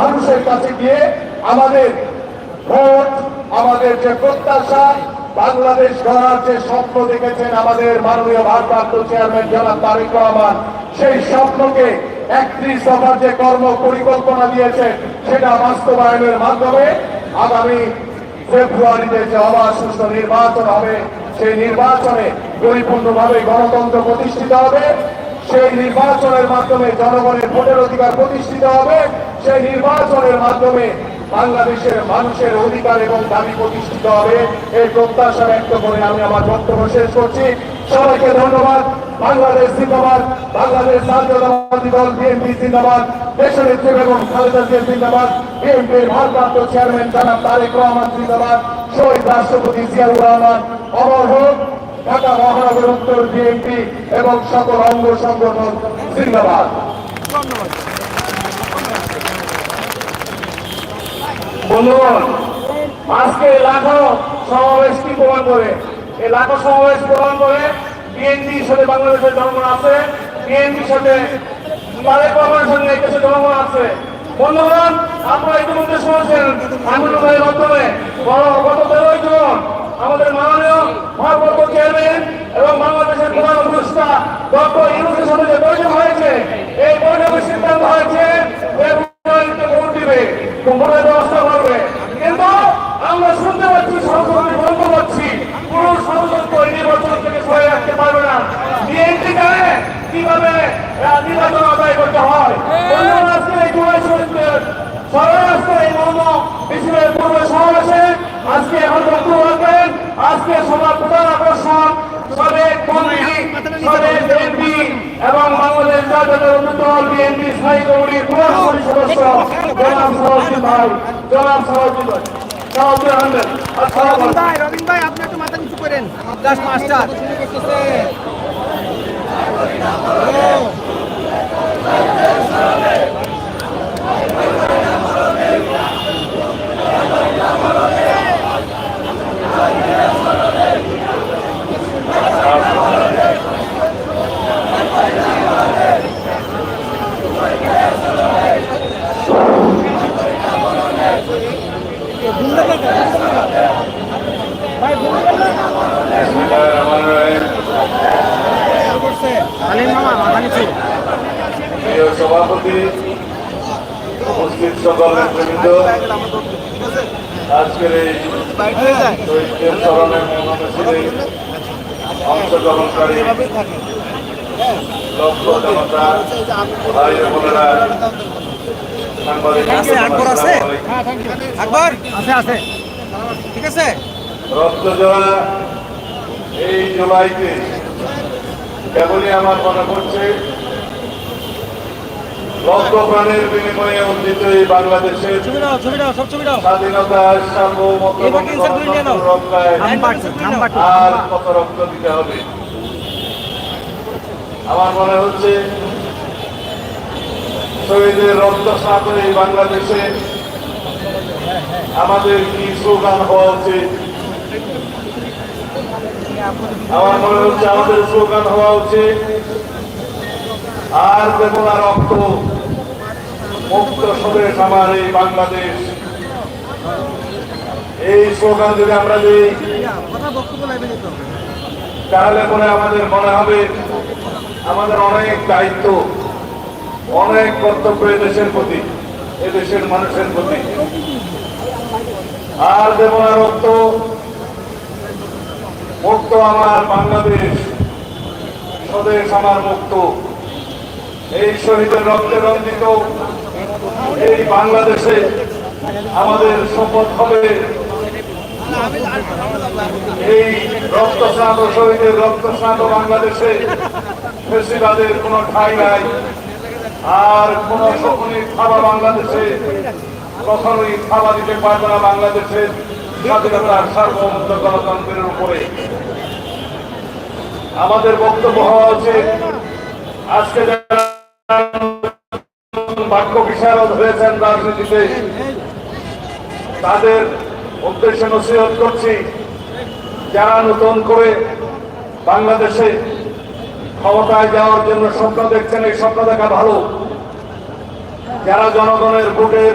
মানুষের কাছে গিয়ে আমাদের ভোট, আমাদের যে প্রত্যাশা, বাংলাদেশ গড়ার যে স্বপ্ন দেখেছেন আমাদের মাননীয় ভারপ্রাপ্ত চেয়ারম্যান জনাব তারেক রহমান, সেই স্বপ্নকে একত্রিশ দফার যে কর্ম পরিকল্পনা দিয়েছে সেটা বাস্তবায়নের মাধ্যমে আগামী ফেব্রুয়ারিতে যে অবাধ সুস্থ নির্বাচন হবে, সেই নির্বাচনে পরিপূর্ণভাবে গণতন্ত্র প্রতিষ্ঠিত হবে, সেই নির্বাচনের মাধ্যমে জনগণের ভোটের অধিকার প্রতিষ্ঠিত হবে সেই নির্বাচনের মাধ্যমে বাংলাদেশের মানুষের অধিকার এবং দাবি প্রতিষ্ঠিত হবে। এই প্রত্যাশা ব্যক্ত করে আমি আমার বক্তব্য শেষ করছি। সবাইকে ধন্যবাদ। বাংলাদেশ জিন্দাবাদ। বাংলাদেশ জাতীয়তাবাদী দল, বিএনপি জিন্দাবাদ। দেশের নেত্রী বেগম খালেদা জিয়া জিন্দাবাদ। বিএনপির ভারপ্রাপ্ত চেয়ারম্যান জানাব তারেক রহমান জিন্দাবাদ। শহীদ রাষ্ট্রপতি জিয়াউর রহমান। অমর হোক, ঢাকা মহানগর উত্তর বিএনপি এবং সকল অঙ্গ সংগঠন জিন্দাবাদ। বন্ধুগণ, আজকে লাখো সমাবেশ কি প্রমাণ করে? এই লাখো সমাবেশ প্রমাণ করে বিএনপির সাথে বাংলাদেশের জনগণ আছে, বিএনপির সাথে তারেক রহমানের সঙ্গে দেশের জনগণ আছে। বন্ধুগণ, আপনারা ইতিমধ্যে শুনেছেন আন্দোলনের মাধ্যমে গত তেরোই জন আমাদের মাননীয় ভারপ্রাপ্ত চেয়ারম্যান এবং বাংলাদেশের প্রধান উপদেষ্টা ডক্টর ইউনুসের সাথে যে বৈঠক হয়েছে এই বৈঠকের সিদ্ধান্ত হয়েছে ফেব্রুয়ারিতে ভোট দিবে ভোটের ব্যবস্থা করবে কিন্তু আমরা শুনতে পাচ্ছি সরকারি বন্ধ পাচ্ছি কোন ষড়যন্ত্র এই নির্বাচন থেকে সরে রাখতে পারবে না বিএনপি জানে কীভাবে আহ, নির্বাচন আদায় করতে হয় বন্ধুরা, আজকে এই জুলাই আজকে এই মর্ম মিছিলের পূর্বে সমাবেশে আজকে এখন রাখবেন। আজকে সবার প্রধান আকর্ষণ সাবেক মন্ত্রী সাবেক এমপি এবং বাংলাদেশ জাতীয় দল, বিএনপি, স্থায়ী কমিটির পুরস্কারী সদস্য, জনাব সরজিৎ ভাই। জনাব সরজিৎ ভাই আলাইকুম। ভাই আপনি একটু মাথা নিচু করেন। মাস্টার। সভাপতি উপস্থিত সকল নেতৃবৃন্দ আজকের এই অংশগ্রহণকারী লক্ষ জনতা ভাই বোনেরা আছে, আকবর আছে? আকবর? আছে আছে। ঠিক আছে? রক্ত জোড়া এই জুলাইতে কেবলই আমার মনে পড়ছে লক্ষ প্রাণের বিনিময়ে অর্জিত এই বাংলাদেশের স্বাধীনতা সার্বভৌমত্ব আর কত রক্ত দিতে হবে? আমার মনে হচ্ছে শহীদের রক্ত এই বাংলাদেশে আমাদের কি স্লোগান হওয়া উচিত? আমার মনে হচ্ছে আমাদের স্লোগান হওয়া উচিত। আর দেব না রক্ত, মুক্ত স্বদেশ আমার এই বাংলাদেশ। এই স্লোগান যদি আমরা দিই, তাহলে পরে আমাদের মনে হবে আমাদের অনেক দায়িত্ব। অনেক কর্তব্য এদেশের প্রতি এদেশের মানুষের প্রতি। আর দেব না রক্ত মুক্ত আমার বাংলাদেশ, স্বদেশ আমার মুক্ত। এই শহীদের রক্তে রঞ্জিত এই বাংলাদেশে আমাদের শপথ হবে। এই রক্ত স্নাত শহীদের রক্ত স্নাত বাংলাদেশে ফেসিবাদের কোনো ঠাই নাই। আর কোন শকুনি খাওয়া বাংলাদেশে, কখনোই খাওয়া দিতে পারবে না বাংলাদেশের স্বাধীনতার সার্বভৌমত্ব গণতন্ত্রের উপরে। আমাদের বক্তব্য হওয়া উচিত, আজকে বাক্য বিশারদ হয়েছেন রাজনীতিতে, তাদের উদ্দেশ্যে নসিহত করছি, যারা নতুন করে বাংলাদেশে ক্ষমতায় যাওয়ার জন্য স্বপ্ন দেখছেন এই স্বপ্ন দেখা ভালো। যারা জনগণের ভোটের